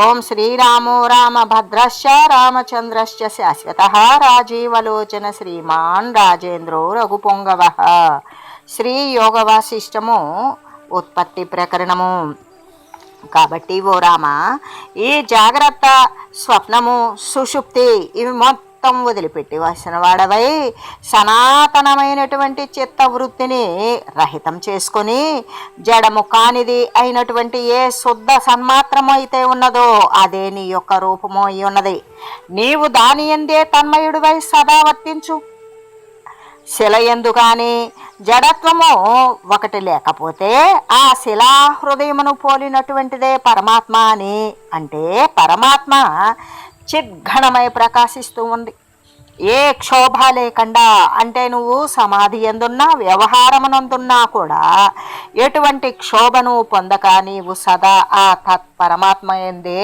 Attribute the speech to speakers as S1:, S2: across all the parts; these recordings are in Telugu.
S1: ఓం శ్రీరామో రామభద్రశ్చ రామచంద్రశ్చ శాశ్వత రాజీవలోచన శ్రీమాన్ రాజేంద్రో రఘుపొంగవ. శ్రీ యోగ వాసిష్టము ఉత్పత్తి ప్రకరణము. కాబట్టి ఓ రామ ఈ జాగ్రత్త స్వప్నము సుషుప్తి ఇవి మొత్తం వదిలిపెట్టి వచ్చిన వాడవై సనాతనమైనటువంటి చిత్తవృత్తిని రహితం చేసుకొని జడము కానిది అయినటువంటి ఏ శుద్ధ సన్మాత్రము అయితే ఉన్నదో అదే నీ యొక్క రూపము అయి ఉన్నది. నీవు దాని ఎందే తన్మయుడివై సదా వర్తించు. శిల ఎందు కానీ జడత్వము ఒకటి లేకపోతే ఆ శిలా హృదయమును పోలినటువంటిదే పరమాత్మ అని అంటే పరమాత్మ చిద్ఘణమై ప్రకాశిస్తూ ఉంది. ఏ క్షోభ లేకుండా అంటే నువ్వు సమాధి ఎందున్నా వ్యవహారమునందున్నా కూడా ఎటువంటి క్షోభను పొందక నీవు సదా ఆ తత్పరమాత్మ ఎందే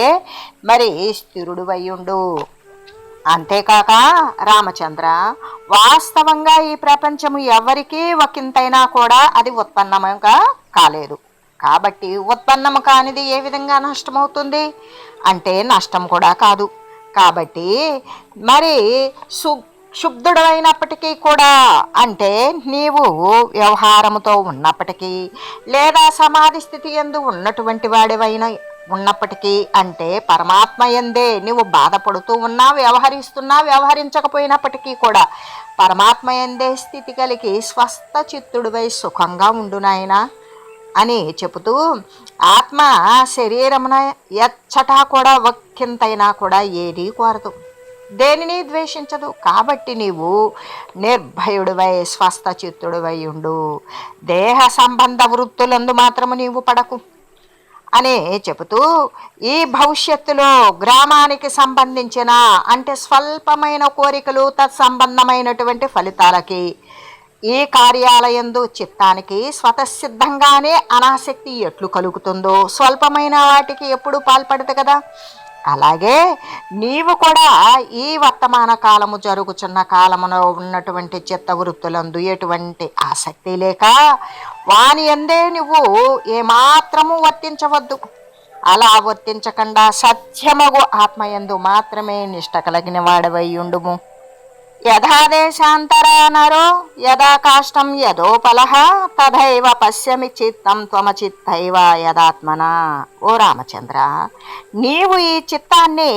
S1: మరి స్థిరుడువయ్యుండు అంతేకాక రామచంద్ర వాస్తవంగా ఈ ప్రపంచము ఎవరికీ ఒకంతైనా కూడా అది ఉత్పన్నముగా కాలేదు. కాబట్టి ఉత్పన్నము కానిది ఏ విధంగా నష్టమవుతుంది? అంటే నష్టం కూడా కాదు. కాబట్టి మరి సు శుద్ధుడైనప్పటికీ కూడా అంటే నీవు వ్యవహారముతో ఉన్నప్పటికీ లేదా సమాధి స్థితి ఎందు ఉన్నటువంటి వాడివైన ఉన్నప్పటికీ అంటే పరమాత్మ ఎందే నువ్వు బాధపడుతూ ఉన్నా వ్యవహరిస్తున్నా వ్యవహరించకపోయినప్పటికీ కూడా పరమాత్మ ఎందే స్థితి కలిగి స్వస్థ చిత్తుడివై సుఖంగా ఉండునాయనా అని చెబుతూ ఆత్మ శరీరమున ఎచ్చటా కూడా ఒక్కింతైనా కూడా ఏదీ కోరదు. దేనిని ద్వేషించదు. కాబట్టి నీవు నిర్భయుడివై స్వస్థ చిత్తుడివై ఉండు. దేహ సంబంధ వృత్తులందు మాత్రము నీవు పడకు. అని చెబుతూ ఈ భవిష్యత్తులో గ్రామానికి సంబంధించిన అంటే స్వల్పమైన కోరికలు తత్సంబంధమైనటువంటి ఫలితాలకి ఈ కార్యాలయందు చిత్తానికి స్వతసిద్ధంగానే అనాసక్తి ఎట్లు కలుగుతుందో స్వల్పమైన వాటికి ఎప్పుడు పాల్పడదు కదా. అలాగే నీవు కూడా ఈ వర్తమాన కాలము జరుగుచున్న కాలములో ఉన్నటువంటి చిత్త వృత్తులందు ఎటువంటి ఆసక్తి లేక వాని ఎందే నువ్వు ఏమాత్రము వర్తించవద్దు. అలా వర్తించకుండా సత్యమగు ఆత్మయందు మాత్రమే నిష్ట కలిగిన వాడవై ఉండుము. యథాదేశాంతరా నరో యదా కాష్టం యథోపలహ తథైవ పశ్యమి చిత్తం త్వమచిత్తైవ యదాత్మన. ఓ రామచంద్ర నీవు ఈ చిత్తాన్ని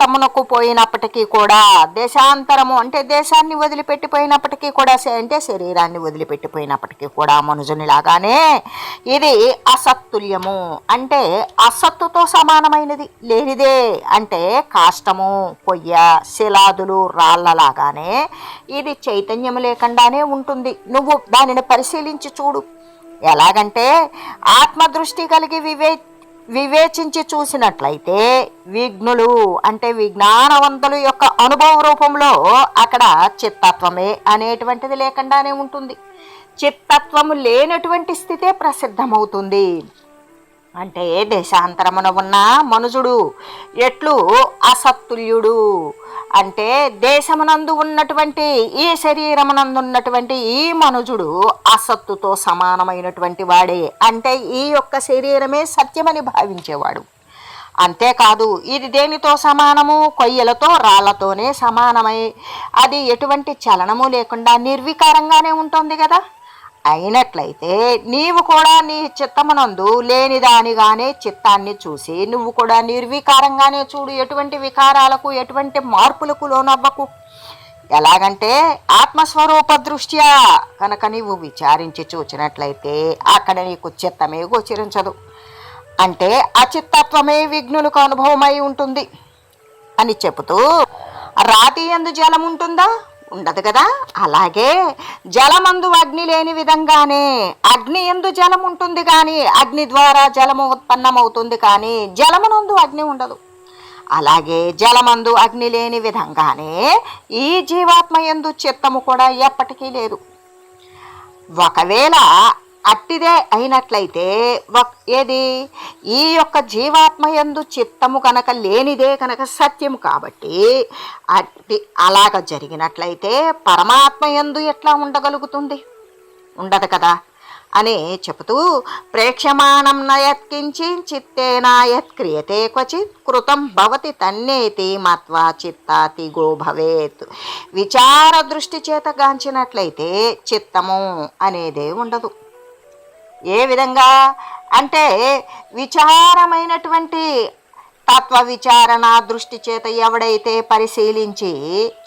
S1: తమనకు పోయినప్పటికీ కూడా దేశాంతరము అంటే దేశాన్ని వదిలిపెట్టిపోయినప్పటికీ కూడా అంటే శరీరాన్ని వదిలిపెట్టిపోయినప్పటికీ కూడా మనుజునిలాగానే ఇది అసత్తుల్యము. అంటే అసత్తుతో సమానమైనది లేనిదే అంటే కాష్టము కొయ్య శిలాదులు రాళ్ళలాగానే ఇది చైతన్యం లేకుండానే ఉంటుంది. నువ్వు దానిని పరిశీలించి చూడు. ఎలాగంటే ఆత్మదృష్టి కలిగి వివే వివేచించి చూసినట్లయితే విఘ్నులు అంటే విజ్ఞానవంతులు యొక్క అనుభవ రూపంలో అక్కడ చిత్తత్వమే అనేటువంటిది లేకుండానే ఉంటుంది. చిత్తత్వము లేనటువంటి స్థితే ప్రసిద్ధమవుతుంది. అంటే దేశాంతరమున ఉన్న మనుజుడు ఎట్లు? అసత్తుల్యుడు. అంటే దేశమునందు ఉన్నటువంటి ఈ శరీరమునందు ఉన్నటువంటి ఈ మనుజుడు అసత్తుతో సమానమైనటువంటి వాడే. అంటే ఈ యొక్క శరీరమే సత్యమని భావించేవాడు. అంతేకాదు ఇది దేనితో సమానము? కొయ్యలతో రాళ్ళతోనే సమానమై అది ఎటువంటి చలనము లేకుండా నిర్వికారంగానే ఉంటుంది కదా? అయినట్లయితే నీవు కూడా నీ చిత్తమునందు లేనిదానిగానే చిత్తాన్ని చూసి నువ్వు కూడా నిర్వికారంగానే చూడు ఎటువంటి వికారాలకు ఎటువంటి మార్పులకు లోనవ్వకు. ఎలాగంటే ఆత్మస్వరూప దృష్ట్యా కనుక నీవు విచారించి చూచినట్లయితే అక్కడ నీకు చిత్తమే గోచరించదు. అంటే అచిత్తత్వమే విఘ్నులకు అనుభవమై ఉంటుంది అని చెబుతూ రాతి ఎందు జలం ఉంటుందా ఉండదు కదా? అలాగే జలమందు అగ్ని లేని విధంగానే అగ్ని ఎందు జలం ఉంటుంది కానీ అగ్ని ద్వారా జలము ఉత్పన్నమవుతుంది కానీ జలమునందు అగ్ని ఉండదు. అలాగే జలమందు అగ్ని లేని విధంగానే ఈ జీవాత్మ ఎందు చిత్తము కూడా ఎప్పటికీ లేదు. ఒకవేళ అట్టిదే అయినట్లయితే ఏది? ఈ యొక్క జీవాత్మయందు చిత్తము కనుక లేనిదే కనుక సత్యము కాబట్టి అట్టి అలాగ జరిగినట్లయితే పరమాత్మయందు ఎట్లా ఉండగలుగుతుంది? ఉండదు కదా? అని చెబుతూ ప్రేక్షమాణం నయత్కించి చిత్తేనాయత్ క్రియతే క్వచిత్ కృతం భవతి తన్నేతి మత్వా చిత్తాతి గో భవేత్. విచార దృష్టి చేత గాంచినట్లయితే చిత్తము అనేదే ఉండదు. ఏ విధంగా? అంటే విచారమైనటువంటి తత్వ విచారణ దృష్టి చేత ఎవడైతే పరిశీలించి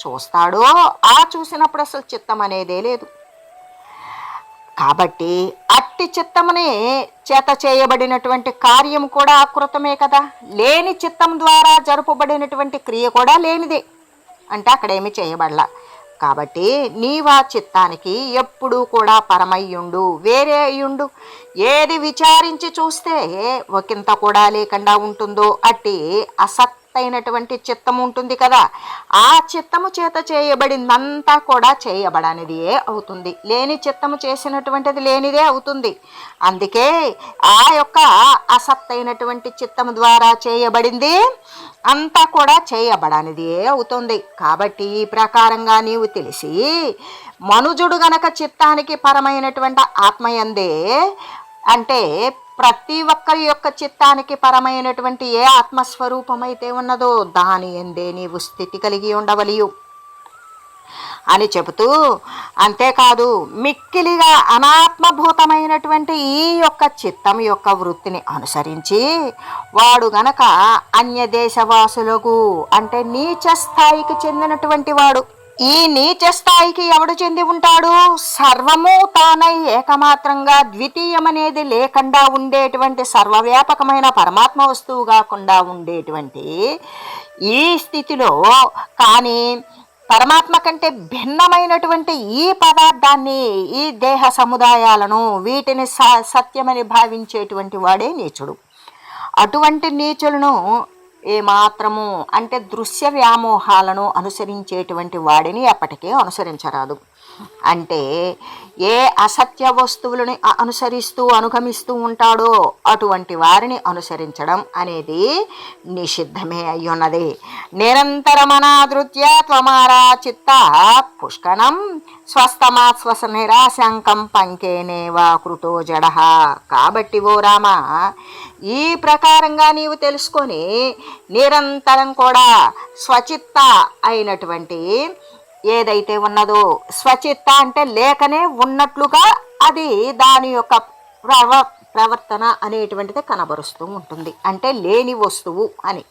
S1: చూస్తాడో ఆ చూసినప్పుడు అసలు చిత్తం అనేదే లేదు. కాబట్టి అట్టి చిత్తమునే చేత చేయబడినటువంటి కార్యం కూడా అకృతమే కదా. లేని చిత్తం ద్వారా జరుపబడినటువంటి క్రియ కూడా లేనిదే. అంటే అక్కడేమి చేయబడలా. కాబట్టి నీవా చిత్తానికి ఎప్పుడూ కూడా పరమయ్యుండు వేరే అయ్యుండు. ఏది విచారించి చూస్తే ఒకంత కూడా లేకుండా ఉంటుందో అట్టి అయినటువంటి చిత్తం ఉంటుంది కదా ఆ చిత్తము చేత చేయబడిందంతా కూడా చేయబడనిదే అవుతుంది. లేని చిత్తము చేసినటువంటిది లేనిదే అవుతుంది. అందుకే ఆ యొక్క అసత్తైనటువంటి చిత్తము ద్వారా చేయబడింది అంతా కూడా చేయబడనిదే అవుతుంది. కాబట్టి ఈ ప్రకారంగా నీవు తెలిసి మనుజుడు గనక చిత్తానికి పరమైనటువంటి ఆత్మయందే అంటే ప్రతి ఒక్కరి యొక్క చిత్తానికి పరమైనటువంటి ఏ ఆత్మస్వరూపమైతే ఉన్నదో దాని ఎందే నీవు స్థితి కలిగి ఉండవలియు. అని చెబుతూ అంతేకాదు మిక్కిలిగా అనాత్మభూతమైనటువంటి ఈ యొక్క చిత్తం యొక్క వృత్తిని అనుసరించి వాడు గనక అన్య దేశవాసులకు అంటే నీచ స్థాయికి చెందినటువంటి వాడు ఈ నీచ స్థాయికి ఎవడు చెంది ఉంటాడు? సర్వము తానై ఏకమాత్రంగా ద్వితీయమనేది లేకుండా ఉండేటువంటి సర్వవ్యాపకమైన పరమాత్మ వస్తువు కాకుండా ఉండేటువంటి ఈ స్థితిలో కానీ పరమాత్మ కంటే భిన్నమైనటువంటి ఈ పదార్థాన్ని ఈ దేహ సముదాయాలను వీటిని స సత్యమని భావించేటువంటి వాడే నీచుడు. అటువంటి నీచులను ఏమాత్రము అంటే దృశ్య వ్యామోహాలను అనుసరించేటువంటి వాడిని ఎప్పటికీ అనుసరించరాదు. అంటే ఏ అసత్య వస్తువులని అనుసరిస్తూ అనుగమిస్తూ ఉంటాడో అటువంటి వారిని అనుసరించడం అనేది నిషిద్ధమే అయ్యున్నది. నిరంతరమనాదృత్య త్వమారా చిత్త పుష్కణం స్వస్థమా శ్వస నిరాశంకం పంకేనేవా కృతో జడ. కాబట్టి ఓ రామ ఈ ప్రకారంగా నీవు తెలుసుకొని నిరంతరం కూడా స్వచిత్త అయినటువంటి ఏదైతే ఉన్నదో స్వచిత్త అంటే లేకనే ఉన్నట్లుగా అది దాని యొక్క ప్రవ ప్రవర్తన అనేటువంటిది కనబరుస్తూ ఉంటుంది. అంటే లేని వస్తువు అని.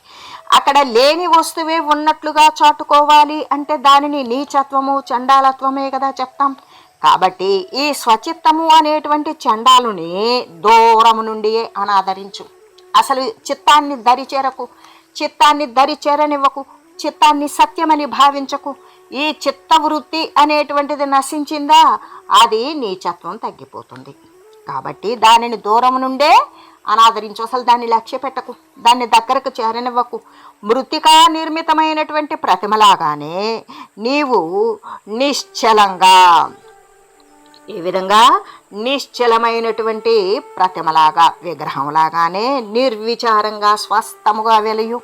S1: అక్కడ లేని వస్తువే ఉన్నట్లుగా చాటుకోవాలి అంటే దానిని నీచత్వము చండాలత్వమే కదా చెప్తాం. కాబట్టి ఈ స్వచిత్తము అనేటువంటి చండాలుని దూరము నుండి అనాదరించు. అసలు చిత్తాన్ని దరిచేరకు చిత్తాన్ని దరిచేరనివ్వకు చిత్తాన్ని సత్యమని భావించకు ఈ చిత్తవృత్తి అనేటువంటిది నశించిందా అది నీచత్వం తగ్గిపోతుంది. కాబట్టి దానిని దూరం నుండే అనాదరించు. అసలు దాన్ని లక్ష్య పెట్టకు. దాన్ని దగ్గరకు చేరనివ్వకు. మృతికా నిర్మితమైనటువంటి ప్రతిమలాగానే నీవు నిశ్చలంగా ఈ విధంగా నిశ్చలమైనటువంటి ప్రతిమలాగా విగ్రహంలాగానే నిర్విచారంగా స్వస్థముగా వెలయు.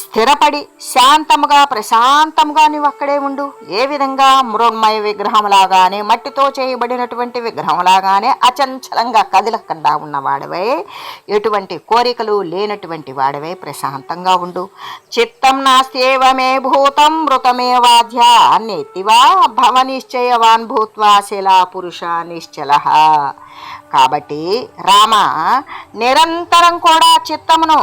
S1: స్థిరపడి శాంతముగా ప్రశాంతముగా నీవు అక్కడే ఉండు. ఏ విధంగా? మృణ్మయ విగ్రహంలాగానే మట్టితో చేయబడినటువంటి విగ్రహంలాగానే అచంచలంగా కదిలకుండా ఉన్నవాడవై. ఎటువంటి కోరికలు లేనటువంటి వాడవై. ప్రశాంతంగా ఉండు. చిత్తం నాస్త్యేవమే భూతం మృతమేవాధ్య నెత్తివా భవ నిశ్చయవాన్ భూత్వా శిలా పురుష నిశ్చల. కాబట్టి రామ నిరంతరం కూడా చిత్తమును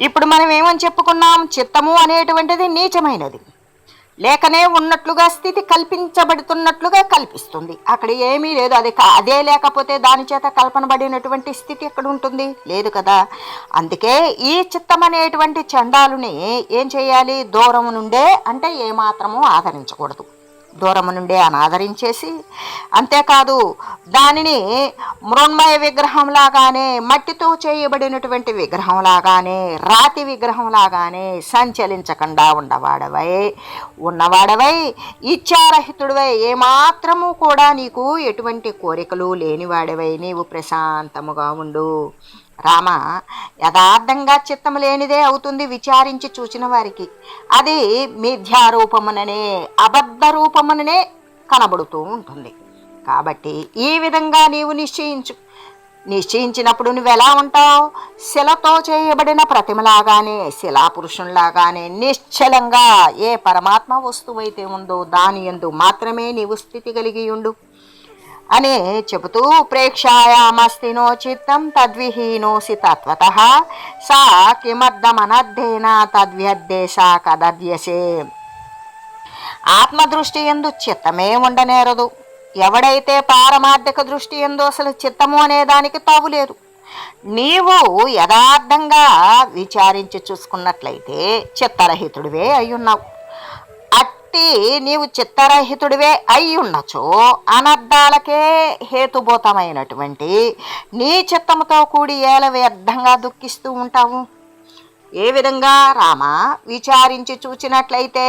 S1: ఇప్పుడు మనం ఏమని చెప్పుకున్నాం? చిత్తము అనేటువంటిది నీచమైనది. లేకనే ఉన్నట్లుగా స్థితి కల్పించబడుతున్నట్లుగా కల్పిస్తుంది. అక్కడ ఏమీ లేదు. అది అదే లేకపోతే దాని చేత కల్పనబడినటువంటి స్థితి ఎక్కడ ఉంటుంది? లేదు కదా. అందుకే ఈ చిత్తం అనేటువంటి చండాలుని ఏం చేయాలి? దూరం నుండే అంటే ఏమాత్రము ఆదరించకూడదు. దూరము నుండి అనాదరించేసి అంతేకాదు దానిని మృణ్మయ విగ్రహంలాగానే మట్టితో చేయబడినటువంటి విగ్రహంలాగానే రాతి విగ్రహంలాగానే సంచలించకుండా ఉండవాడవై ఉన్నవాడవై ఇచ్చారహితుడివై ఏమాత్రము కూడా నీకు ఎటువంటి కోరికలు లేనివాడవై నీవు ప్రశాంతముగా ఉండు. రామ యథార్థంగా చిత్తము లేనిదే అవుతుంది విచారించి చూసిన వారికి. అది మిథ్యారూపముననే అబద్ధ రూపముననే కనబడుతూ ఉంటుంది. కాబట్టి ఈ విధంగా నీవు నిశ్చయించు. నిశ్చయించినప్పుడు నువ్వు ఎలా ఉంటావు? శిలతో చేయబడిన ప్రతిమలాగానే శిలాపురుషునిలాగానే నిశ్చలంగా ఏ పరమాత్మ వస్తువైతే ఉందో దాని ఎందు మాత్రమే నీవు స్థితి కలిగి ఉండు. అని చెబుతూ ప్రేక్షాయామస్తినో చిత్తం తద్విహీనోసి తత్వత. సా కిమర్థమనద్ధేన తద్వ్యద్దేశ కదద్యసే. ఆత్మదృష్టి ఎందు చిత్తమే ఉండనేరదు. ఎవడైతే పారమార్థిక దృష్టి ఎందు అసలు చిత్తము అనే దానికి తావులేదు నీవు యథార్థంగా విచారించి చూసుకున్నట్లయితే చిత్తరహితుడివే అయ్యున్నావు. కాబట్టి నీవు చిత్తరహితుడివే అయి ఉండచో అనర్థాలకే హేతుభూతమైనటువంటి నీ చిత్తముతో కూడి ఏల వ్యర్థంగా దుఃఖిస్తూ ఉంటావు. ఏ విధంగా రామ విచారించి చూచినట్లయితే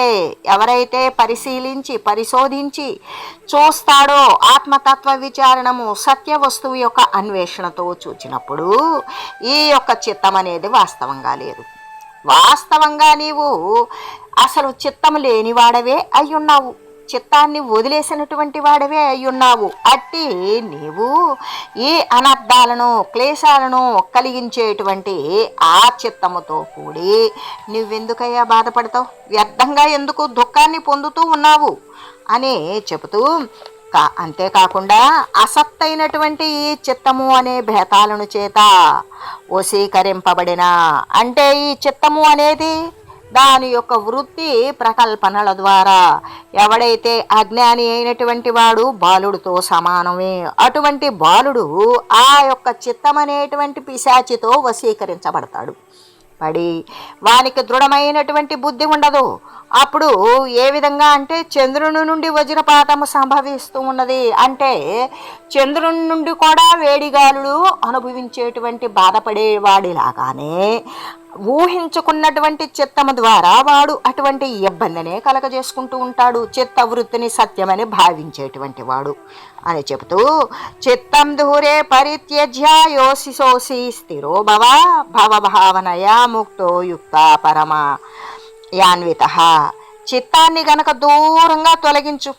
S1: ఎవరైతే పరిశీలించి పరిశోధించి చూస్తాడో ఆత్మతత్వ విచారణము సత్య వస్తువు యొక్క అన్వేషణతో చూచినప్పుడు ఈ యొక్క చిత్తం అనేది వాస్తవంగా లేదు. వాస్తవంగా నీవు అసలు చిత్తం లేనివాడవే అయ్యున్నావు. చిత్తాన్ని వదిలేసినటువంటి వాడవే అయ్యున్నావు. అట్టి నీవు ఈ అనర్థాలను క్లేశాలను కలిగించేటువంటి ఆ చిత్తముతో కూడి నువ్వెందుకయ్యా బాధపడతావు? వ్యర్థంగా ఎందుకు దుఃఖాన్ని పొందుతూ ఉన్నావు? అని చెబుతూ కా అంతేకాకుండా అసత్తైనటువంటి ఈ చిత్తము అనే భేతాలను చేత వశీకరింపబడిన. అంటే ఈ చిత్తము అనేది దాని యొక్క వృత్తి ప్రకల్పనల ద్వారా. ఎవడైతే అజ్ఞాని అయినటువంటి వాడు బాలుడితో సమానమే. అటువంటి బాలుడు ఆ యొక్క చిత్తం అనేటువంటి పిశాచితో వశీకరించబడతాడు. పడి వానికి దృఢమైనటువంటి బుద్ధి ఉండదు. అప్పుడు ఏ విధంగా అంటే చంద్రుని నుండి వజ్రపాతము సంభవిస్తూ ఉన్నది అంటే చంద్రుని నుండి కూడా వేడిగాలులు అనుభవించేటువంటి బాధపడేవాడిలాగానే ఊహించుకున్నటువంటి చిత్తము ద్వారా వాడు అటువంటి ఇబ్బందినే కలగజేసుకుంటూ ఉంటాడు. చిత్త వృత్తిని సత్యమని భావించేటువంటి వాడు అని చెబుతూ చిత్తం దూరే పరిత్యజ్య యోసిసోసి స్థిరో భవ భవభావనయా ముక్తో యుక్త పరమ యాన్విత. చిత్తాన్ని గనక దూరంగా తొలగించు.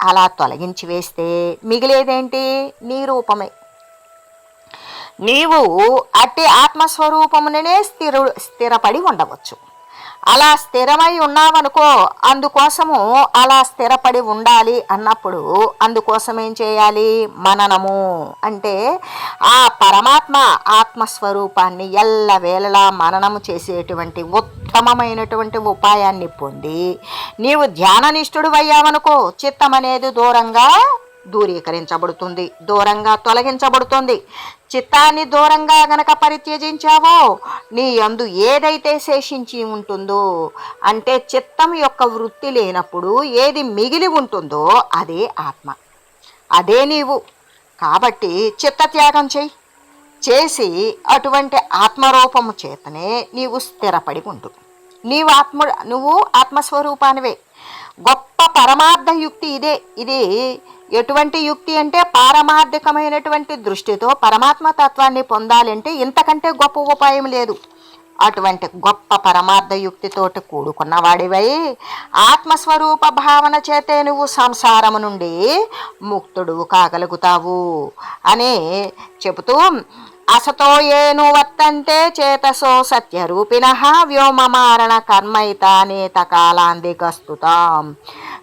S1: అలా తొలగించి వేస్తే మిగిలేదేంటి? నీ రూపమే. నీవు అట్టి ఆత్మస్వరూపముననే స్థిరు స్థిరపడి ఉండవచ్చు. అలా స్థిరమై ఉన్నావనుకో అందుకోసము అలా స్థిరపడి ఉండాలి అన్నప్పుడు అందుకోసం ఏం చేయాలి? మననము. అంటే ఆ పరమాత్మ ఆత్మస్వరూపాన్ని ఎల్లవేళలా మననము చేసేటువంటి ఉత్తమమైనటువంటి ఉపాయాన్ని పొంది నీవు ధ్యాననిష్ఠుడు అయ్యావనుకో చిత్తం అనేది దూరంగా దూరీకరించబడుతుంది. దూరంగా తొలగించబడుతుంది. చిత్తాన్ని దూరంగా గనక పరిత్యజించావో నీ యందు ఏదైతే శేషించి ఉంటుందో అంటే చిత్తం యొక్క వృత్తి లేనప్పుడు ఏది మిగిలి ఉంటుందో అదే ఆత్మ. అదే నీవు. కాబట్టి చిత్తత్యాగం చెయ్యి. చేసి అటువంటి ఆత్మరూపము చేతనే నీవు స్థిరపడి ఉండు. నీవు ఆత్మ నువ్వు ఆత్మస్వరూపానివే. గొప్ప పరమార్థ యుక్తి ఇదే ఇది ఎటువంటి యుక్తి అంటే పారమార్థికమైనటువంటి దృష్టితో పరమాత్మ తత్వాన్ని పొందాలంటే ఇంతకంటే గొప్ప ఉపాయం లేదు. అటువంటి గొప్ప పరమార్థ యుక్తితోటి కూడుకున్నవాడివై ఆత్మస్వరూప భావన చేతే నువ్వు సంసారము నుండి ముక్తుడు కాగలుగుతావు అని చెబుతూ అసతో ఏను వర్తంతే చేతసో సత్యరూపిణ వ్యోమమారణ కర్మైతానేత కాలాందికస్తుతాం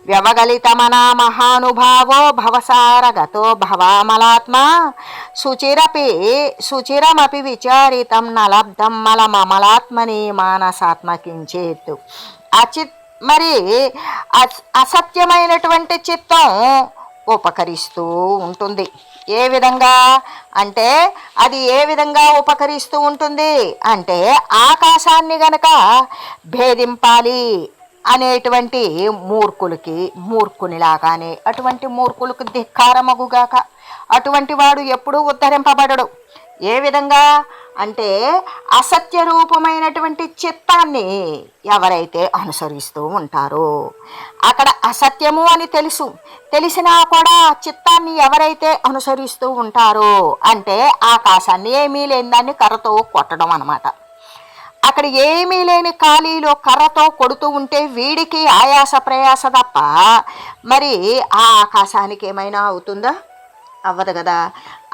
S1: వ్యవగలితమనా మహానుభావో భవసారగతో భవామలాత్మా. శుచిరపి శుచిరమపి విచారితం నలబ్ధం మలమమలాత్మని మానసాత్మకించేత్. అచిత్ మరి అసత్యమైనటువంటి చిత్తం ఉపకరిస్తూ ఉంటుంది. ఏ విధంగా? అంటే అది ఏ విధంగా ఉపకరిస్తూ ఉంటుంది? అంటే ఆకాశాన్ని గనక భేదింపాలి. అనేటువంటి మూర్ఖులకి మూర్ఖునిలాగానే అటువంటి మూర్ఖులకు ధిక్కారమగుగాక. అటువంటి వాడు ఎప్పుడూ ఉద్ధరింపబడడు. ఏ విధంగా? అంటే అసత్య రూపమైనటువంటి చిత్తాన్ని ఎవరైతే అనుసరిస్తూ ఉంటారో అక్కడ అసత్యము అని తెలుసు. తెలిసినా కూడా చిత్తాన్ని ఎవరైతే అనుసరిస్తూ ఉంటారో అంటే ఆకాశాన్ని ఏమీ లేని దాన్ని కర్రతో కొట్టడం అనమాట అక్కడ ఏమీ లేని ఖాళీలో కర్రతో కొడుతూ ఉంటే వీడికి ఆయాస ప్రయాస తప్ప మరి ఆ ఆకాశానికి ఏమైనా అవుతుందా? అవ్వదు కదా.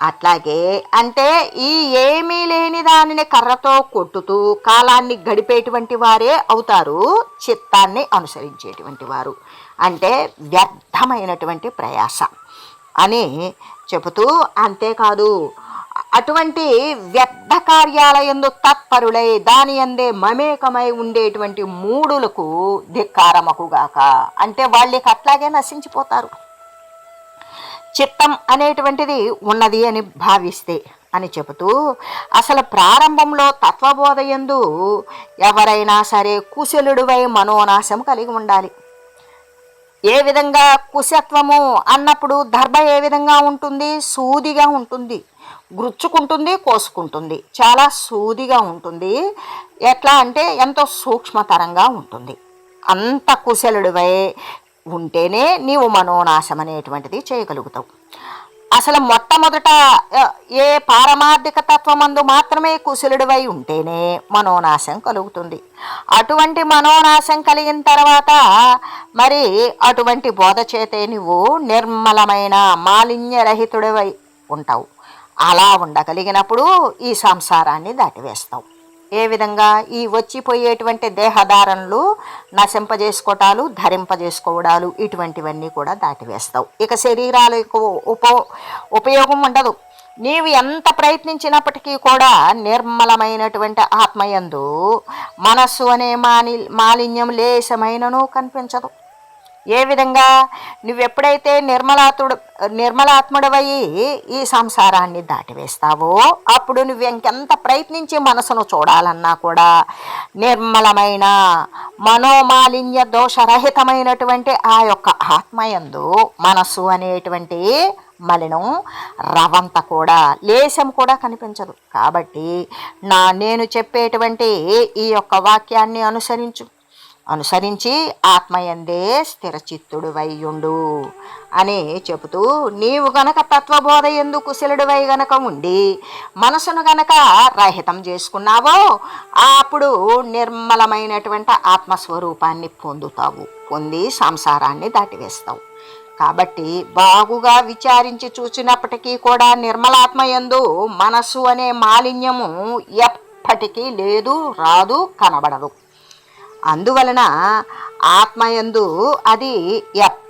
S1: అట్లాగే అంటే ఈ ఏమీ లేని దానిని కర్రతో కొట్టుతూ కాలాన్ని గడిపేటువంటి వారే అవుతారు చిత్తాన్ని అనుసరించేటువంటి వారు. అంటే వ్యర్థమైనటువంటి ప్రయాస అని చెబుతూ అంతేకాదు అటువంటి వ్యర్థ కార్యాలయందు తత్పరులై దాని అందే మమేకమై ఉండేటువంటి మూడులకు ధిక్కారమకుగాక. అంటే వాళ్ళకి అట్లాగే నశించిపోతారు. చిత్తం అనేటువంటిది ఉన్నది అని భావిస్తే అని చెబుతూ అసలు ప్రారంభంలో తత్వబోధ ఎందు ఎవరైనా సరే కుశలుడువై మనోనాశం కలిగి ఉండాలి. ఏ విధంగా కుశత్వము అన్నప్పుడు దర్భ ఏ విధంగా ఉంటుంది? సూదిగా ఉంటుంది. గుచ్చుకుంటుంది కోసుకుంటుంది. చాలా సూదిగా ఉంటుంది. ఎట్లా అంటే ఎంతో సూక్ష్మతరంగా ఉంటుంది. అంత కుశలుడివై ఉంటేనే నీవు మనోనాశం అనేటువంటిది చేయగలుగుతావు. అసలు మొట్టమొదట ఏ పారమార్థిక తత్వమందు మాత్రమే కుశలుడివై ఉంటేనే మనోనాశం కలుగుతుంది. అటువంటి మనోనాశం కలిగిన తర్వాత మరి అటువంటి బోధ చేతే నువ్వు నిర్మలమైన మాలిన్యరహితుడివై ఉంటావు. అలా ఉండగలిగినప్పుడు ఈ సంసారాన్ని దాటివేస్తావు ఏ విధంగా ఈ వచ్చిపోయేటువంటి దేహధారణలు నశింపజేసుకోవటాలు ధరింపజేసుకోవడాలు ఇటువంటివన్నీ కూడా దాటివేస్తావు ఇక శరీరాలకు ఉప ఉపయోగం ఉండదు. నీవు ఎంత ప్రయత్నించినప్పటికీ కూడా నిర్మలమైనటువంటి ఆత్మయందు మనస్సు అనే మాని మాలిన్యం లేశమైనను కనిపించదు. ఏ విధంగా? నువ్వెప్పుడైతే నిర్మలాతుడు నిర్మలాత్ముడవయి ఈ సంసారాన్ని దాటివేస్తావో అప్పుడు నువ్వు ఇంకెంత ప్రయత్నించి మనసును చూడాలన్నా కూడా నిర్మలమైన మనోమాలిన్య దోషరహితమైనటువంటి ఆ యొక్క ఆత్మయందు మనస్సు అనేటువంటి మలినం రవంత కూడా లేశం కూడా కనిపించదు. కాబట్టి నా నేను చెప్పేటువంటి ఈ యొక్క వాక్యాన్ని అనుసరించు. అనుసరించి ఆత్మయందే స్థిరచిత్తుడు వయ్యుండు అని చెబుతూ నీవు గనక తత్వబోధ ఎందు కుశలుడివై గనక ఉండి మనసును గనక రహితం చేసుకున్నావో అప్పుడు నిర్మలమైనటువంటి ఆత్మస్వరూపాన్ని పొందుతావు పొంది సంసారాన్ని దాటివేస్తావు. కాబట్టి బాగుగా విచారించి చూసినప్పటికీ కూడా నిర్మలాత్మ యందు మనస్సు అనే మాలిన్యము ఎప్పటికీ లేదు రాదు కనబడదు. అందువలన ఆత్మయందు అది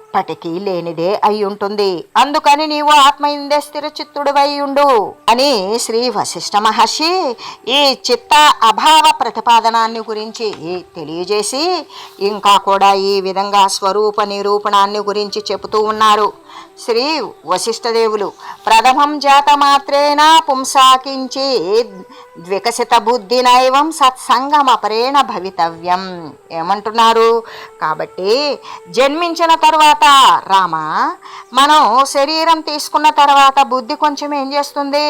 S1: ఎప్పటికీ లేనిదే అయి ఉంటుంది అందుకని నీవు ఆత్మయందే స్థిర చిత్తుడివై ఉండు అని శ్రీ వశిష్ఠ మహర్షి ఈ చిత్త అభావ ప్రతిపాదనాన్ని గురించి తెలియజేసి ఇంకా కూడా ఈ విధంగా స్వరూప నిరూపణాన్ని గురించి చెబుతూ ఉన్నారు. శ్రీ వశిష్ఠదేవులు ప్రథమం జాత మాత్రేణ పుంసాకించి ద్వికసిత బుద్ధినైవం సత్సంగమపరేణ భవితవ్యం. ఏమంటున్నారు? కాబట్టి జన్మించిన తర్వాత రామ మనం శరీరం తీసుకున్న తర్వాత బుద్ధి కొంచెం ఏం చేస్తుంది?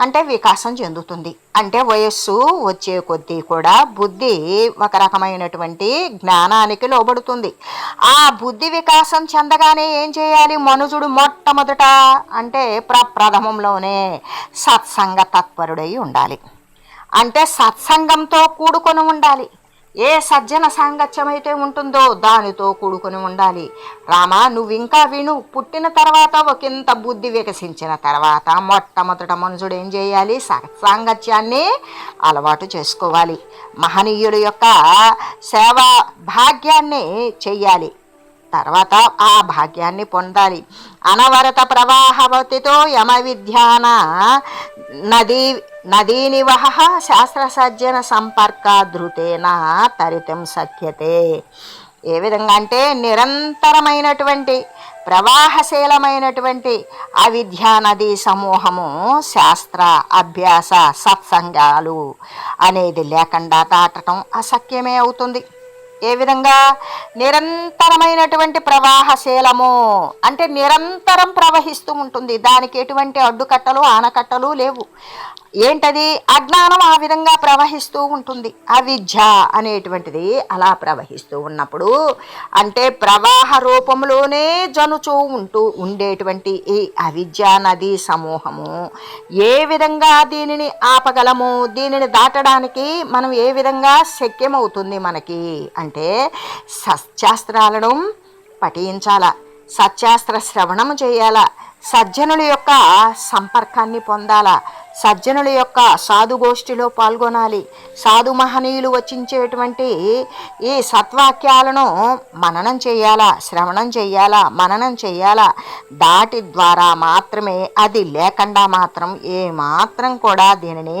S1: అంటే వికాసం చెందుతుంది. అంటే వయస్సు వచ్చే కొద్దీ కూడా బుద్ధి ఒక రకమైనటువంటి జ్ఞానానికి లోబడుతుంది. ఆ బుద్ధి వికాసం చెందగానే ఏం చేయాలి? మనుజుడు మొట్టమొదట అంటే ప్రప్రథమంలోనే సత్సంగ తత్పరుడై ఉండాలి. అంటే సత్సంగంతో కూడుకొని ఉండాలి. ఏ సజ్జన సాంగత్యం అయితే ఉంటుందో దానితో కూడుకొని ఉండాలి. రామా నువ్వు ఇంకా విను పుట్టిన తర్వాత ఒకంత బుద్ధి వికసించిన తర్వాత మొట్టమొదట మనుషుడు ఏం చేయాలి? సత్సాంగత్యాన్ని అలవాటు చేసుకోవాలి. మహనీయుడి యొక్క సేవా భాగ్యాన్ని చెయ్యాలి. తర్వాత ఆ భాగ్యాన్ని పొందాలి. అనవరత ప్రవాహవతితో యమ విద్యాన నదీ నదీని వహ శాస్త్ర సజ్జన సంపర్క ధృతేన తరితం సఖ్యతే. ఏ విధంగా అంటే నిరంతరమైనటువంటి ప్రవాహశీలమైనటువంటి అవిద్యా నది సమూహము శాస్త్ర అభ్యాస సత్సంగాలు అనేది లేకుండా దాటడం అసఖ్యమే అవుతుంది. ఏ విధంగా? నిరంతరమైనటువంటి ప్రవాహశీలము. అంటే నిరంతరం ప్రవహిస్తూ ఉంటుంది. దానికి ఎటువంటి అడ్డుకట్టలు ఆనకట్టలు లేవు. ఏంటది? అజ్ఞానం ఆ విధంగా ప్రవహిస్తూ ఉంటుంది. అవిద్య అనేటువంటిది అలా ప్రవహిస్తూ ఉన్నప్పుడు అంటే ప్రవాహ రూపంలోనే జనుచూ ఉంటూ ఉండేటువంటి ఈ అవిద్య నది సమూహము ఏ విధంగా దీనిని ఆపగలము? దీనిని దాటడానికి మనం ఏ విధంగా శక్యమవుతుంది మనకి? అంటే సత్యాస్త్రాలను పఠించాలా? సత్యాస్త్ర శ్రవణం చేయాలా? సజ్జనుల యొక్క సంపర్కాన్ని పొందాలా? సజ్జనుల యొక్క సాధుగోష్ఠిలో పాల్గొనాలి. సాధు మహనీయులు వచ్చించేటువంటి ఈ సత్వాక్యాలను మననం చేయాలా శ్రవణం చేయాలా మననం చేయాలా? దాటి ద్వారా మాత్రమే అది లేకుండా మాత్రం ఏమాత్రం కూడా దీనిని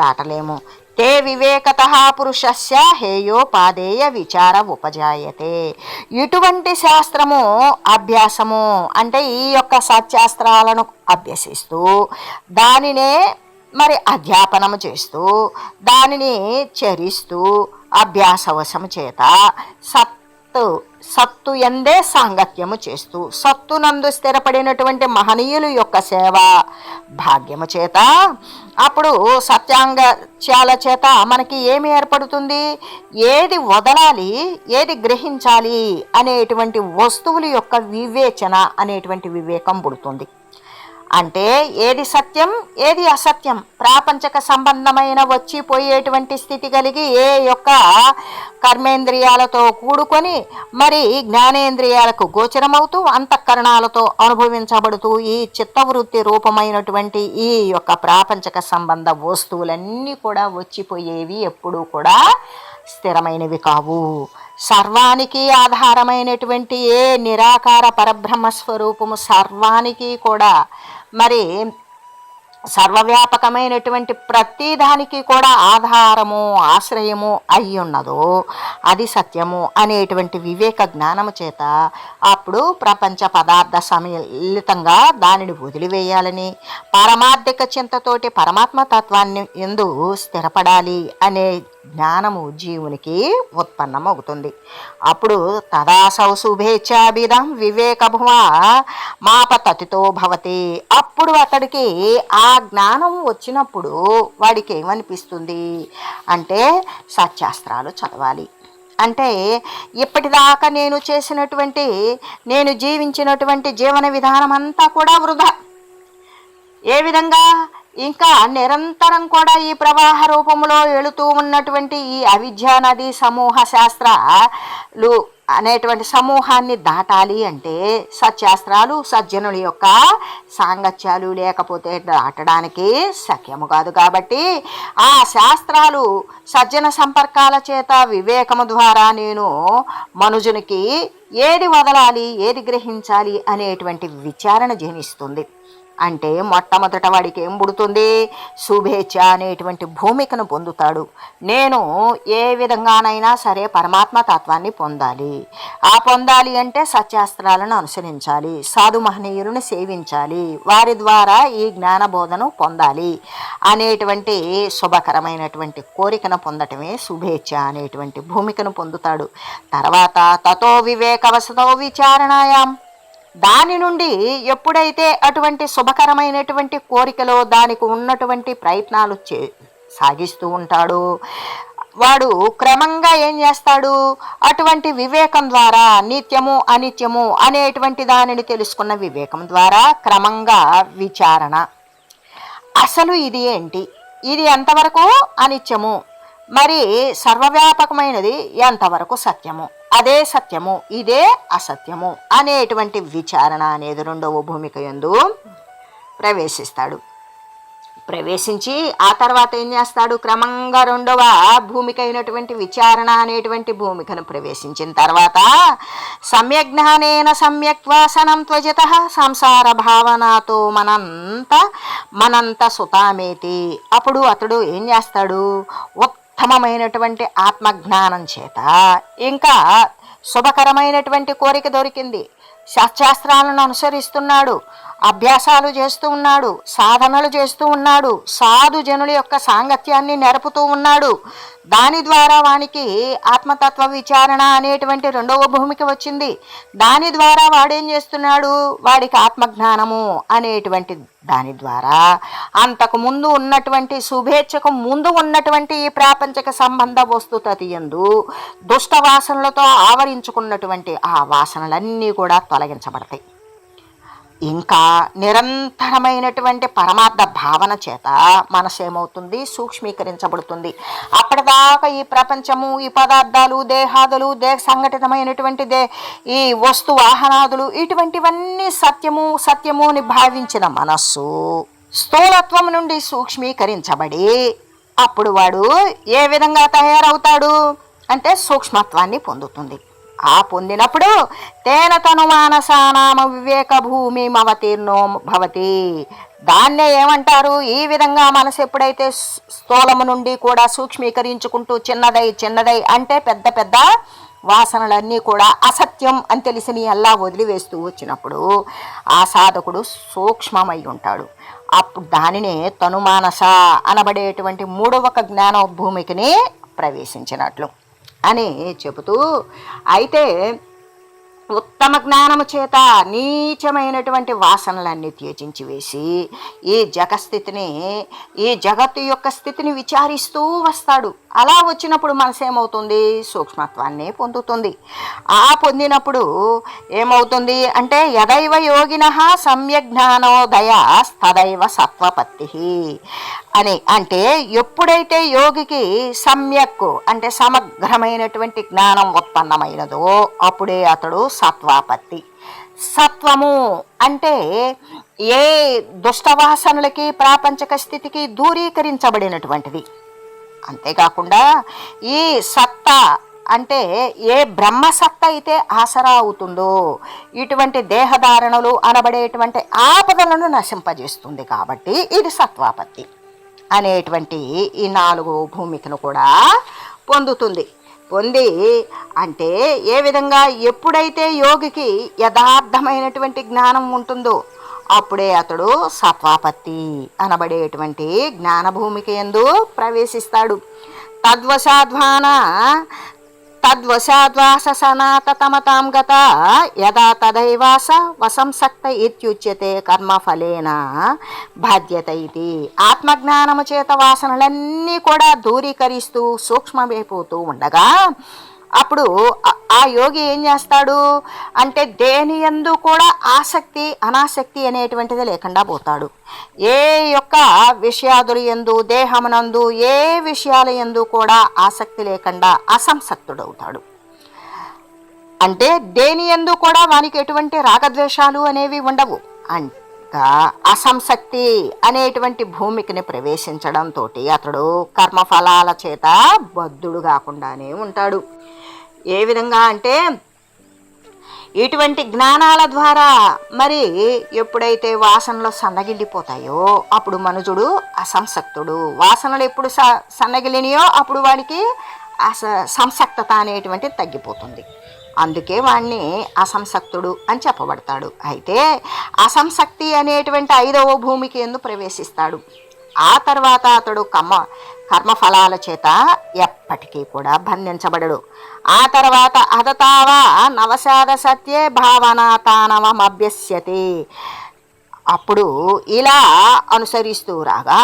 S1: దాటలేము. తే వివేకత పురుషస్య హేయోపాదేయ విచార ఉపజాయతే ఇటువంటి శాస్త్రము అభ్యాసము అంటే ఈ యొక్క సత్యాస్త్రాలను అభ్యసిస్తూ దానినే మరి అధ్యాపనము చేస్తూ దానిని చరిస్తూ అభ్యాసవశము చేత సత్తు సత్తు ఎందే సాంగత్యము చేస్తూ సత్తునందు స్థిరపడినటువంటి మహనీయులు యొక్క సేవ భాగ్యము చేత. అప్పుడు సత్యాంగత్యాల చేత మనకి ఏమి ఏర్పడుతుంది? ఏది వదలాలి ఏది గ్రహించాలి అనేటువంటి వస్తువుల యొక్క వివేచన అనేటువంటి వివేకం పుడుతుంది. అంటే ఏది సత్యం ఏది అసత్యం? ప్రాపంచక సంబంధమైన వచ్చిపోయేటువంటి స్థితి కలిగి ఏ యొక్క కర్మేంద్రియాలతో కూడుకొని మరి జ్ఞానేంద్రియాలకు గోచరమవుతూ అంతఃకరణాలతో అనుభవించబడుతూ ఈ చిత్తవృత్తి రూపమైనటువంటి ఈ యొక్క ప్రాపంచక సంబంధ వస్తువులన్నీ కూడా వచ్చిపోయేవి ఎప్పుడూ కూడా స్థిరమైనవి కావు. సర్వానికి ఆధారమైనటువంటి ఏ నిరాకార పరబ్రహ్మ స్వరూపము సర్వానికి కూడా మరి సర్వవ్యాపకమైనటువంటి ప్రతిదానికి కూడా ఆధారము ఆశ్రయము అయి ఉన్నదో అది సత్యము అనేటువంటి వివేక జ్ఞానము చేత అప్పుడు ప్రపంచ పదార్థ సమిళితంగా దానిని వదిలివేయాలని పారమార్థిక చింతతోటి పరమాత్మ తత్వాన్ని ఎందు స్థిరపడాలి అనే జ్ఞానము జీవునికి ఉత్పన్నమవుతుంది. అప్పుడు తదాసౌ శుభేచ్ఛాభిధం వివేకభువ మాపతతితో భవతి. అప్పుడు అతడికి ఆ జ్ఞానం వచ్చినప్పుడు వాడికి ఏమనిపిస్తుంది అంటే సత్యాస్త్రాలు చదవాలి. అంటే ఇప్పటిదాకా నేను చేసినటువంటి నేను జీవించినటువంటి జీవన విధానం అంతా కూడా వృధా. ఏ విధంగా? ఇంకా నిరంతరం కూడా ఈ ప్రవాహ రూపంలో వెళుతూ ఉన్నటువంటి ఈ అవిద్యా నది సమూహ శాస్త్రాలు అనేటువంటి సమూహాన్ని దాటాలి అంటే సత్శాస్త్రాలు సజ్జనుల యొక్క సాంగత్యాలు లేకపోతే దాటడానికి సఖ్యము కాదు కాబట్టి ఆ శాస్త్రాలు సజ్జన సంపర్కాల చేత వివేకము ద్వారా నేను మనుజునికి ఏది వదలాలి ఏది గ్రహించాలి అనేటువంటి విచారణ జనిస్తుంది. అంటే మొట్టమొదట వాడికి ఏం పుడుతుంది? శుభేచ్ఛ అనేటువంటి భూమికను పొందుతాడు. నేను ఏ విధంగానైనా సరే పరమాత్మ తత్వాన్ని పొందాలి. ఆ పొందాలి అంటే సత్యాస్త్రాలను అనుసరించాలి. సాధు మహనీయులను సేవించాలి. వారి ద్వారా ఈ జ్ఞానబోధను పొందాలి అనేటువంటి శుభకరమైనటువంటి కోరికను పొందటమే శుభేచ్ఛ అనేటువంటి భూమికను పొందుతాడు. తర్వాత తతో వివేకవశతో విచారణాయాం. దాని నుండి ఎప్పుడైతే అటువంటి శుభకరమైనటువంటి కోరికలో దానికి ఉన్నటువంటి ప్రయత్నాలు చే సాగిస్తూ ఉంటాడు వాడు క్రమంగా ఏం చేస్తాడు? అటువంటి వివేకం ద్వారా నిత్యము అనిత్యము అనేటువంటి దానిని తెలుసుకున్న వివేకం ద్వారా క్రమంగా విచారణ. అసలు ఇది ఏంటి? ఇది ఎంతవరకు అనిత్యము? మరి సర్వవ్యాపకమైనది ఎంతవరకు సత్యము? అదే సత్యము ఇదే అసత్యము అనేటువంటి విచారణ అనేది రెండవ భూమిక ఎందు ప్రవేశిస్తాడు. ప్రవేశించి ఆ తర్వాత ఏం చేస్తాడు? క్రమంగా రెండవ భూమిక అయినటువంటి విచారణ అనేటువంటి భూమికను ప్రవేశించిన తర్వాత సమ్యజ్ఞానేన సమ్యక్ వాసనం త్వజిత సంసార భావనతో మనంత మనంత సుతామేతి. అప్పుడు అతడు ఏం చేస్తాడు? ఉత్తమమైనటువంటి ఆత్మజ్ఞానం చేత ఇంకా శుభకరమైనటువంటి కోరిక దొరికింది. శాస్త్రాలను అనుసరిస్తున్నాడు. అభ్యాసాలు చేస్తూ ఉన్నాడు సాధనలు చేస్తూ ఉన్నాడు సాధు జనుల యొక్క సాంగత్యాన్ని నెరపుతూ ఉన్నాడు. దాని ద్వారా వానికి ఆత్మతత్వ విచారణ అనేటువంటి రెండవ భూమికి వచ్చింది. దాని ద్వారా వాడేం చేస్తున్నాడు? వాడికి ఆత్మజ్ఞానము అనేటువంటి దాని ద్వారా అంతకు ముందు ఉన్నటువంటి శుభేచ్ఛకు ముందు ఉన్నటువంటి ఈ ప్రాపంచక సంబంధ వస్తుతతి ఎందు దుష్ట వాసనలతో ఆవరించుకున్నటువంటి ఆ వాసనలన్నీ కూడా తొలగించబడతాయి. ఇంకా నిరంతరమైనటువంటి పరమార్థ భావన చేత మనసు ఏమవుతుంది సూక్ష్మీకరించబడుతుంది. అప్పటిదాకా ఈ ప్రపంచము ఈ పదార్థాలు దేహాదులు దేహ సంఘటితమైనటువంటి దే ఈ వస్తు వాహనాదులు ఇటువంటివన్నీ సత్యము సత్యము అని భావించిన మనస్సు స్థూలత్వం నుండి సూక్ష్మీకరించబడి అప్పుడు వాడు ఏ విధంగా తయారవుతాడు? అంటే సూక్ష్మత్వాన్ని పొందుతుంది. ఆ పొందినప్పుడు తేన తను మానసానామ వివేక భూమి మవతీర్ణో భవతి. దాన్నే ఏమంటారు? ఈ విధంగా మనసు ఎప్పుడైతే స్థూలము నుండి కూడా సూక్ష్మీకరించుకుంటూ చిన్నదై చిన్నదై అంటే పెద్ద పెద్ద వాసనలన్నీ కూడా అసత్యం అని తెలిసి అల్లా వదిలివేస్తూ వచ్చినప్పుడు ఆ సాధకుడు సూక్ష్మమై ఉంటాడు. అప్పుడు దానినే తనుమానస అనబడేటువంటి మూడవ జ్ఞాన భూమికిని ప్రవేశించినట్లు. అని చెబుతూ అయితే ఉత్తమ జ్ఞానము చేత నీచమైనటువంటి వాసనలన్నీ త్యజించి వేసి ఈ జగస్థితిని ఈ జగత్తు యొక్క స్థితిని విచారిస్తూ వస్తాడు. అలా వచ్చినప్పుడు మనసు ఏమవుతుంది? సూక్ష్మత్వాన్ని పొందుతుంది. ఆ పొందినప్పుడు ఏమవుతుంది అంటే యదైవ యోగిన సమ్యక్ జ్ఞానోదయ తదైవ సత్వపత్తి అని. అంటే ఎప్పుడైతే యోగికి సమ్యక్ అంటే సమగ్రమైనటువంటి జ్ఞానం ఉత్పన్నమైనదో అప్పుడే అతడు సత్వాపత్తి. సత్వము అంటే ఏ దుష్టవాసనలకి ప్రాపంచక స్థితికి దూరీకరించబడినటువంటిది అంతేకాకుండా ఈ సత్తా అంటే ఏ బ్రహ్మసత్త అయితే ఆసరా అవుతుందో ఇటువంటి దేహధారణలు అనబడేటువంటి ఆపదలను నశింపజేస్తుంది కాబట్టి ఇది సత్వాపత్తి అనేటువంటి ఈ నాలుగు భూమికను కూడా పొందుతుంది. పొంది అంటే ఏ విధంగా ఎప్పుడైతే యోగికి యథార్థమైనటువంటి జ్ఞానం ఉంటుందో అప్పుడే అతడు సత్వాపత్తి అనబడేటువంటి జ్ఞానభూమికి ఎందు ప్రవేశిస్తాడు. తద్వశాధ్వాన తద్వశాద్వాస సనాతతమతాం గత యదా తదైవాస వసంసక్త ఇత్యుచ్యతే కర్మఫలేన బాధ్యత ఇది ఆత్మజ్ఞానము చేత వాసనలన్నీ కూడా దూరీకరిస్తూ సూక్ష్మమైపోతూ ఉండగా అప్పుడు ఆ- యోగి ఏం చేస్తాడు? అంటే దేని ఎందు కూడా ఆసక్తి అనాసక్తి అనేటువంటిది లేకుండా పోతాడు. ఏ యొక్క విషయాదులు ఎందు దేహమునందు ఏ విషయాల ఎందు కూడా ఆసక్తి లేకుండా అసంసక్తుడవుతాడు అంటే దేని ఎందు కూడా వానికి ఎటువంటి రాగద్వేషాలు అనేవి ఉండవు. అంటే అసంసక్తి అనేటువంటి భూమికిని ప్రవేశించడంతో అతడు కర్మఫలాల చేత బద్ధుడు కాకుండానే ఉంటాడు. ఏ విధంగా అంటే ఇటువంటి జ్ఞానాల ద్వారా మరి ఎప్పుడైతే వాసనలు సన్నగిల్లిపోతాయో అప్పుడు మనుజుడు అసంసక్తుడు. వాసనలు ఎప్పుడు స సన్నగిలినయో అప్పుడు వాడికి అస సంసక్తత అనేటువంటిది తగ్గిపోతుంది. అందుకే వాణ్ణి అసంసక్తుడు అని చెప్పబడతాడు. అయితే అసంసక్తి అనేటువంటి ఐదవ భూమికి ఎందు ప్రవేశిస్తాడు. ఆ తర్వాత అతడు కమ్మ కర్మఫలాల చేత ఎప్పటికీ కూడా బంధించబడడు. ఆ తర్వాత అదతావా నవశాద సత్యే భావనాతానవమభ్యస్యతి అప్పుడు ఇలా అనుసరిస్తూ రాగా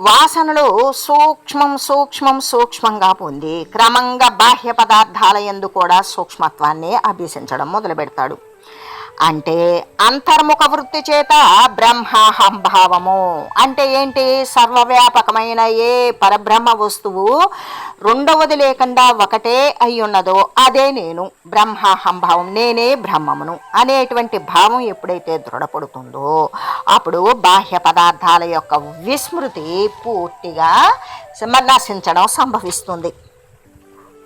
S1: వాసనలు సూక్ష్మం సూక్ష్మం సూక్ష్మంగా పొంది క్రమంగా బాహ్య పదార్థాల ఎందు కూడా సూక్ష్మత్వాన్ని అభ్యసించడం మొదలు పెడతాడు అంటే అంతర్ముఖ వృత్తి చేత బ్రహ్మాహంభావము అంటే ఏంటి? సర్వవ్యాపకమైన ఏ పరబ్రహ్మ వస్తువు రెండవది లేకుండా ఒకటే అయి ఉన్నదో అదే నేను బ్రహ్మాహంభావం నేనే బ్రహ్మమును అనేటువంటి భావం ఎప్పుడైతే దృఢపడుతుందో అప్పుడు బాహ్య పదార్థాల యొక్క విస్మృతి పూర్తిగా నశించడం సంభవిస్తుంది.